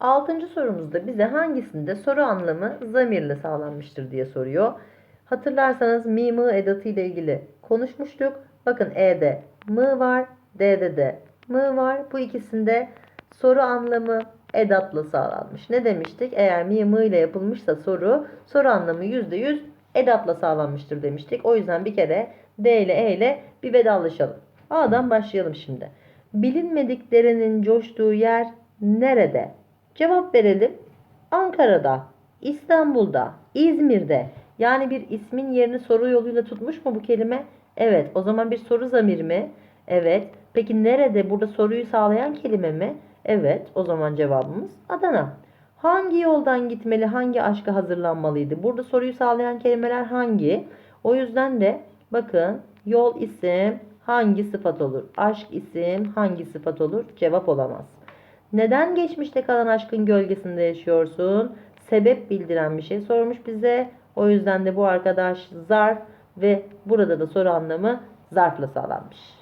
Altıncı sorumuzda bize hangisinde soru anlamı zamirle sağlanmıştır diye soruyor. Hatırlarsanız mi mı edatı ile ilgili konuşmuştuk. Bakın E'de mı var, D'de de mı var. Bu ikisinde soru anlamı edatla sağlanmış. Ne demiştik? Eğer mi mı ile yapılmışsa soru, soru anlamı %100 edatla sağlanmıştır demiştik. O yüzden bir kere D ile E ile bir vedalaşalım. A'dan başlayalım şimdi. Bilinmediklerinin coştuğu yer nerede? Cevap verelim. Ankara'da, İstanbul'da, İzmir'de. Yani bir ismin yerini soru yoluyla tutmuş mu bu kelime? Evet. O zaman bir soru zamiri mi? Evet. Peki nerede? Burada soruyu sağlayan kelime mi? Evet. O zaman cevabımız Adana. Hangi yoldan gitmeli, hangi aşka hazırlanmalıydı? Burada soruyu sağlayan kelimeler hangi? O yüzden de bakın yol isim hangi sıfat olur? Aşk isim hangi sıfat olur? Cevap olamaz. Neden geçmişte kalan aşkın gölgesinde yaşıyorsun? Sebep bildiren bir şey sormuş bize. O yüzden de bu arkadaş zarf ve burada da soru anlamı zarfla sağlanmış.